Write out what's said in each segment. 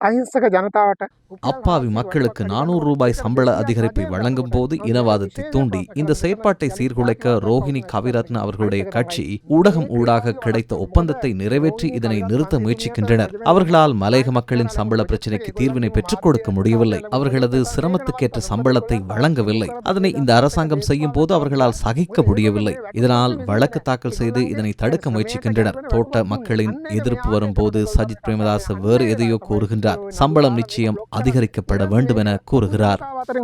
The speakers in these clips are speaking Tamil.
அஹிம்சக ஜனதாவட்ட அப்பாவி மக்களுக்கு நானூறு ரூபாய் சம்பள அதிகரிப்பை வழங்கும் போது இனவாதத்தை தூண்டி இந்த செயற்பாட்டை சீர்குலைக்க ரோஹிணி கவிரத்ன அவர்களுடைய கட்சி ஊடகம் ஊடாக கிடைத்த ஒப்பந்தத்தை நிறைவேற்றி இதனை நிறுத்த முயற்சிக்கின்றனர். அவர்களால் மலையக மக்களின் சம்பள பிரச்சினைக்கு தீர்வினை பெற்றுக் கொடுக்க முடியவில்லை. அவர்களது சிரமத்துக்கேற்ற சம்பளத்தை வழங்கவில்லை. அதனை இந்த அரசாங்கம் செய்யும் போது அவர்களால் சகிக்க முடியவில்லை. இதனால் வழக்கு தாக்கல் செய்து இதனை தடுக்க முயற்சிக்கின்றனர். தோட்ட மக்களின் எதிர்ப்பு வரும்போது சஜித் பிரேமதாஸ் வேறு எதையோ கூறுகின்றனர் என்கிறார் சம்பளம் நிச்சயம் அதிகரிக்கப்பட வேண்டும் என கூறுகிறார்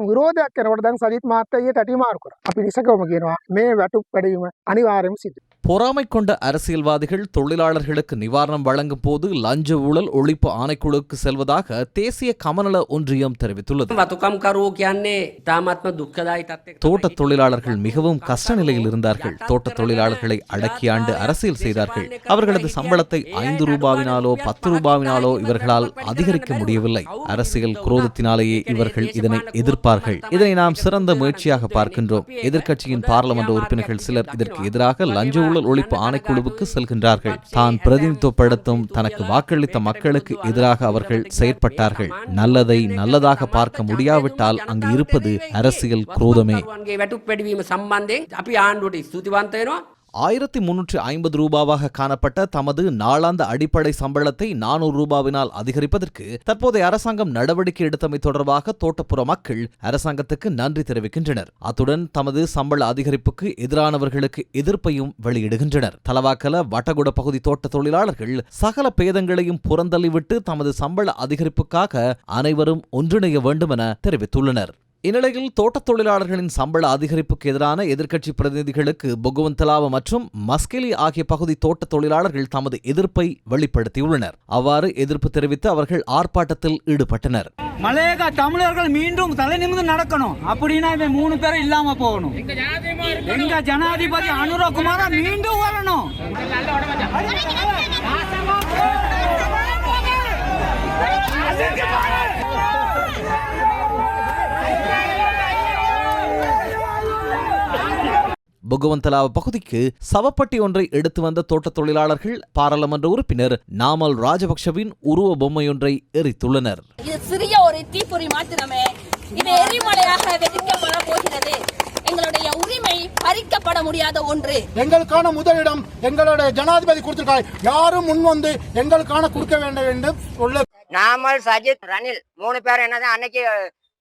விரோதக்கிறவர்தான் சஜித் மாத்தையே தட்டிமா இருக்கிறோம் அப்படி இசக்கோம மே வெட்டுப்படையும் அனிவாரியம் செய்து பொறாமை கொண்ட அரசியல்வாதிகள் தொழிலாளர்களுக்கு நிவாரணம் வழங்கும் போது லஞ்ச ஊழல் ஒழிப்பு ஆணைக்குழுவுக்கு செல்வதாக தேசிய கமநல ஒன்றியம் தெரிவித்துள்ளது. தோட்ட தொழிலாளர்கள் மிகவும் கஷ்ட நிலையில் இருந்தார்கள். தோட்ட தொழிலாளர்களை அடக்கியாண்டு அரசியல் செய்தார்கள். அவர்களது சம்பளத்தை ஐந்து ரூபாவினாலோ பத்து ரூபாவினாலோ இவர்களால் அதிகரிக்க முடியவில்லை. அரசியல் குரோதத்தினாலேயே இவர்கள் இதனை எதிர்ப்பார்கள். இதனை நாம் சிறந்த முயற்சியாக பார்க்கின்றோம். எதிர்க்கட்சியின் பாராளுமன்ற உறுப்பினர்கள் சிலர் இதற்கு எதிராக லஞ்ச ஊழல் ஒழிப்பு ஆணைக்குழுவுக்கு செல்கின்றார்கள். தான் பிரதிநிதித்துவப்படுத்தும் தனக்கு வாக்களித்த மக்களுக்கு எதிராக அவர்கள் செயற்பட்டார்கள். நல்லதை நல்லதாக பார்க்க முடியாவிட்டால் அங்கு இருப்பது அரசியல் குரோதமே. ஆயிரத்தி முன்னூற்றி ஐம்பது ரூபாவாக காணப்பட்ட தமது நாளாந்த அடிப்படை சம்பளத்தை நானூறு ரூபாவினால் அதிகரிப்பதற்கு தற்போதைய அரசாங்கம் நடவடிக்கை எடுத்தமை தொடர்பாக தோட்டப்புற மக்கள் அரசாங்கத்துக்கு நன்றி தெரிவிக்கின்றனர். அத்துடன் தமது சம்பள அதிகரிப்புக்கு எதிரானவர்களுக்கு எதிர்ப்பையும் வெளியிடுகின்றனர். தலவாக்கல வட்டகுட பகுதி தோட்ட தொழிலாளர்கள் சகல பேதங்களையும் புறந்தள்ளிவிட்டு தமது சம்பள அதிகரிப்புக்காக அனைவரும் ஒன்றிணைய வேண்டுமென தெரிவித்துள்ளனர். இந்நிலையில் தோட்டத் தொழிலாளர்களின் சம்பள அதிகரிப்புக்கு எதிரான எதிர்க்கட்சி பிரதிநிதிகளுக்கு பொகுவந்தலாவ மற்றும் மஸ்கெலி ஆகிய பகுதி தோட்டத் தொழிலாளர்கள் தமது எதிர்ப்பை வெளிப்படுத்தியுள்ளனர். அவ்வாறு எதிர்ப்பு தெரிவித்து அவர்கள் ஆர்ப்பாட்டத்தில் ஈடுபட்டனர். மலையக தமிழர்கள் மீண்டும் தலை நிமிர்ந்து நடக்கணும். அப்படின்னா இவன் மூணு பேரும் இல்லாம போகணும். எங்க ஜனாதிபதி அனுரகுமாரா மீண்டும் வரணும். பொகுவந்தலாவ பகுதிக்கு சவப்பட்டி ஒன்றை எடுத்து வந்த தோட்டத் தொழிலாளர்கள் பாராளுமன்ற உறுப்பினர் நாமல் ராஜபக்ஷவின் உருவ பொம்மையொன்றை எரித்துள்ளனர். இது சிறிய ஒரு தீப்பொறி மாத்திரமே. இது எரிமலையாக வெடிக்கப்பட போகிறது. எங்களுடைய உரிமை பறிக்கப்பட முடியாத ஒன்று. எங்களுக்கான முதலிடம் எங்களுடைய ஜனாதிபதி கொடுத்திருக்காரு யாரும் முன் வந்து எங்களுக்கான கொடுக்க வேண்டும் என்று சொல்ல நாமல் சஜித் ரணில் மூணு பேரும் என்னதான் அன்னைக்கு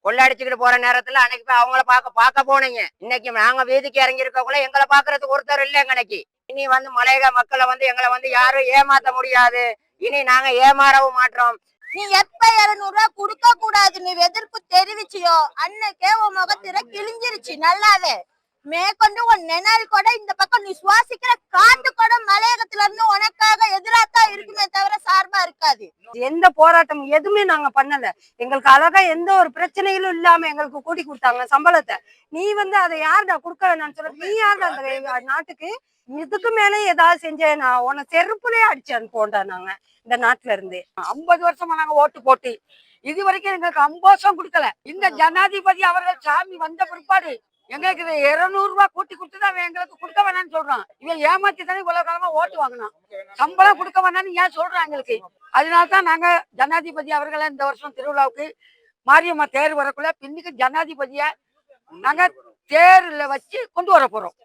கொள்ளடிச்சுக்கிட்டு போற நேரத்துல அன்னைக்கு போய் அவங்கள பார்க்க பார்க்க போனீங்க. இன்னைக்கு நாங்க வீதிக்கு இறங்கி இருக்கவங்கள எங்களை பாக்குறதுக்கு ஒருத்தர் இல்லை எங்கனைக்கு. இனி வந்து மலையக மக்களை வந்து எங்களை வந்து யாரும் ஏமாத்த முடியாது. இனி நாங்க ஏமாறவும் மாட்டோம். நீ எப்ப இருநூறு ரூபாய் கொடுக்க கூடாது நீ எதிர்ப்பு தெரிவிச்சியோ அன்னைக்கே உன் முகத்திர கிழிஞ்சிருச்சு. நல்லாவே. மேற்கொண்டு உன் நிழல் கூட இந்த பக்கம் நீ சுவாசிக்கிற காத்து கூட மலையகத்துல இருந்து உனக்காக எதிராக எந்த போராட்டம் எதுவுமே நாங்க பண்ணல. எங்களுக்கு அழகா எந்த ஒரு பிரச்சனைகளும் இல்லாம எங்களுக்கு கூட்டி கொடுத்தாங்க சம்பளத்தை. நீ வந்து அதை யாருடா கொடுக்க நான் சொல்ல நீ யாருடா அந்த நாட்டுக்கு? இதுக்கு மேலே ஏதாவது செஞ்ச நான் உன செருப்புலயே அடிச்சு அனுப்போண்டா நாங்க இந்த நாட்டுல இருந்து. ஐம்பது வருஷமா நாங்க ஓட்டு போட்டு இது வரைக்கும் எங்களுக்கு ஐம்பது வருஷம் கொடுக்கல. இந்த ஜனாதிபதி அவர்கள் சாமி வந்த பிற்பாடு எங்களுக்கு இது இருநூறு ரூபாய் கூட்டி கொடுத்துதான் அவன் எங்களுக்கு கொடுக்க வேணாம்னு சொல்றான். இவன் ஏமாத்தி தானே இவ்வளவு காலமா ஓட்டு வாங்கினான். சம்பளம் கொடுக்க வேணாம்னு ஏன் சொல்றான் எங்களுக்கு? அதனால தான் நாங்க ஜனாதிபதி அவர்களை இந்த வருஷம் திருவிழாவுக்கு மாரியம்மா தேர் வரக்குள்ள பின்னுக்கு ஜனாதிபதிய நாங்க தேர்ல வச்சு கொண்டு வர போறோம்.